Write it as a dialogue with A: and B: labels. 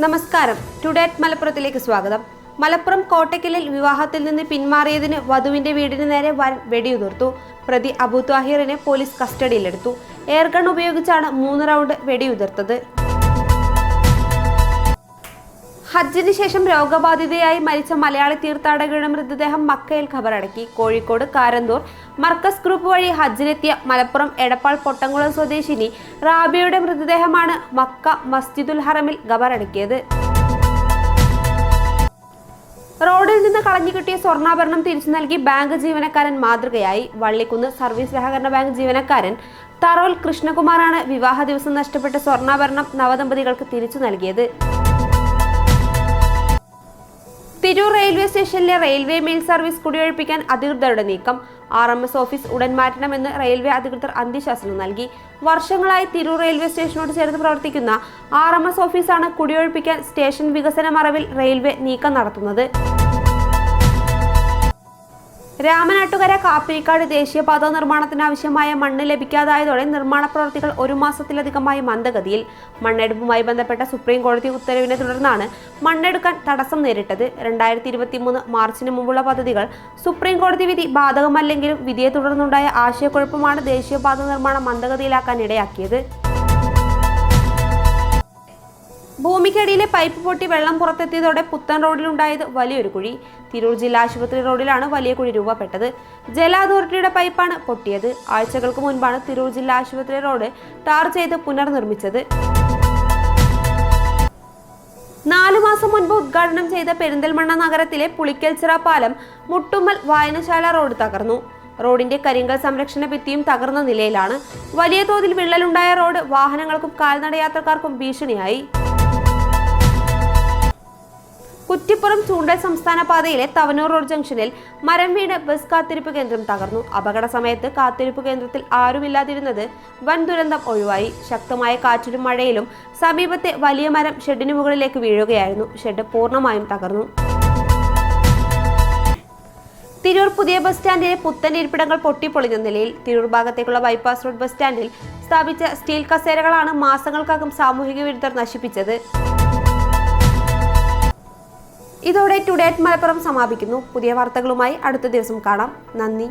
A: നമസ്കാരം. ടുഡേ മലപ്പുറത്തിലേക്ക് സ്വാഗതം. മലപ്പുറം കോട്ടയ്ക്കലിൽ വിവാഹത്തിൽ നിന്ന് പിന്മാറിയതിന് വധുവിന്റെ വീടിന് നേരെ വൻ വെടിയുതിർത്തു. പ്രതി അബു താഹിറിനെ പോലീസ് കസ്റ്റഡിയിലെടുത്തു. എയർഗൺ ഉപയോഗിച്ചാണ് മൂന്ന് റൗണ്ട് വെടിയുതിർത്തത്. ഹജ്ജിന് ശേഷം രോഗബാധിതയായി മരിച്ച മലയാളി തീർത്ഥാടകരുടെ മൃതദേഹം മക്കയിൽ ഖബറടക്കി. കോഴിക്കോട് കാരന്തൂർ മർക്കസ് ഗ്രൂപ്പ് വഴി ഹജ്ജിനെത്തിയ മലപ്പുറം എടപ്പാൾ പൊട്ടംകുളം സ്വദേശിനി റാബിയയുടെ മൃതദേഹമാണ് മക്ക മസ്ജിദുൽ ഹറമിൽ ഖബറടക്കിയത്. റോഡിൽ നിന്ന് കളഞ്ഞു കിട്ടിയ സ്വർണാഭരണം തിരിച്ചു നൽകി ബാങ്ക് ജീവനക്കാരൻ മാതൃകയായി. വള്ളിക്കുന്ന് സർവീസ് സഹകരണ ബാങ്ക് ജീവനക്കാരൻ തറോൽ കൃഷ്ണകുമാറാണ് വിവാഹ ദിവസം നഷ്ടപ്പെട്ട സ്വർണാഭരണം നവദമ്പതികൾക്ക് തിരിച്ചു നൽകിയത്. തിരൂർ റെയിൽവേ സ്റ്റേഷനിലെ റെയിൽവേ മെയിൽ സർവീസ് കുടിയൊഴിപ്പിക്കാൻ അധികൃതരുടെ നീക്കം. ആർ എം എസ് ഓഫീസ് ഉടൻ മാറ്റണമെന്ന് റെയിൽവേ അധികൃതർ അന്ത്യശാസനം നൽകി. വർഷങ്ങളായി തിരൂർ റെയിൽവേ സ്റ്റേഷനോട് ചേർന്ന് പ്രവർത്തിക്കുന്ന ആർ എം എസ് ഓഫീസാണ് കുടിയൊഴിപ്പിക്കാൻ സ്റ്റേഷൻ വികസന മറവിൽ റെയിൽവേ നീക്കം നടത്തുന്നത്. രാമനാട്ടുകര കാപ്പിരിക്കാട് ദേശീയപാത നിർമ്മാണത്തിനാവശ്യമായ മണ്ണ് ലഭിക്കാതായതോടെ നിർമ്മാണ പ്രവൃത്തികൾ ഒരു മാസത്തിലധികമായി മന്ദഗതിയിൽ. മണ്ണെടുപ്പുമായി ബന്ധപ്പെട്ട സുപ്രീം കോടതി ഉത്തരവിനെ തുടർന്നാണ് മണ്ണെടുക്കാൻ തടസ്സം നേരിട്ടത്. രണ്ടായിരത്തി ഇരുപത്തി മൂന്ന് മാർച്ചിന് മുമ്പുള്ള പദ്ധതികൾ സുപ്രീം കോടതി വിധി ബാധകമല്ലെങ്കിലും വിധിയെ തുടർന്നുണ്ടായ ആശയക്കുഴപ്പമാണ് ദേശീയപാത നിർമ്മാണം മന്ദഗതിയിലാക്കാൻ ഇടയാക്കിയത്. ഭൂമിക്കടിയിലെ പൈപ്പ് പൊട്ടി വെള്ളം പുറത്തെത്തിയതോടെ പുത്തൻ റോഡിലുണ്ടായത് വലിയൊരു കുഴി. തിരൂർ ജില്ലാ ആശുപത്രി റോഡിലാണ് വലിയ കുഴി രൂപപ്പെട്ടത്. ജല അതോറിറ്റിയുടെ പൈപ്പാണ് പൊട്ടിയത്. ആഴ്ചകൾക്ക് മുൻപാണ് തിരൂർ ജില്ലാ ആശുപത്രി റോഡ് ടാർ ചെയ്ത് പുനർനിർമ്മിച്ചത്. നാലു മാസം മുൻപ് ഉദ്ഘാടനം ചെയ്ത പെരിന്തൽമണ്ണ നഗരത്തിലെ പുളിക്കൽച്ചിറ പാലം മുട്ടുമ്മൽ വായനശാല റോഡ് തകർന്നു. റോഡിന്റെ കരിങ്കൽ സംരക്ഷണ ഭിത്തിയും തകർന്ന നിലയിലാണ്. വലിയ തോതിൽ വിള്ളലുണ്ടായ റോഡ് വാഹനങ്ങൾക്കും കാൽനടയാത്രക്കാർക്കും ഭീഷണിയായി. കുറ്റിപ്പുറം ചൂണ്ടൽ സംസ്ഥാന പാതയിലെ തവനൂർ റോഡ് ജംഗ്ഷനിൽ മരം വീണ് ബസ് കാത്തിരിപ്പ് കേന്ദ്രം തകർന്നു. അപകട സമയത്ത് കാത്തിരിപ്പ് കേന്ദ്രത്തിൽ ആരുമില്ലാതിരുന്നത് വൻ ദുരന്തം ഒഴിവായി. ശക്തമായ കാറ്റിലും മഴയിലും സമീപത്തെ വലിയ മരം ഷെഡിന് മുകളിലേക്ക് വീഴുകയായിരുന്നു. ഷെഡ് പൂർണമായും തകർന്നു. തിരൂർ പുതിയ ബസ് സ്റ്റാൻഡിലെ പുത്തൻ ഇരിപ്പിടങ്ങൾ പൊട്ടിപ്പൊളിഞ്ഞ നിലയിൽ തിരൂർ ഭാഗത്തേക്കുള്ള ബൈപ്പാസ് റോഡ് ബസ് സ്റ്റാൻഡിൽ സ്ഥാപിച്ച സ്റ്റീൽ കസേരകളാണ് മാസങ്ങൾക്കകം സാമൂഹിക വിരുദ്ധർ നശിപ്പിച്ചത്. ഇതോടെ ടുഡേ അറ്റ് മലപ്പുറം സമാപിക്കുന്നു. പുതിയ വാർത്തകളുമായി അടുത്ത ദിവസം കാണാം. നന്ദി.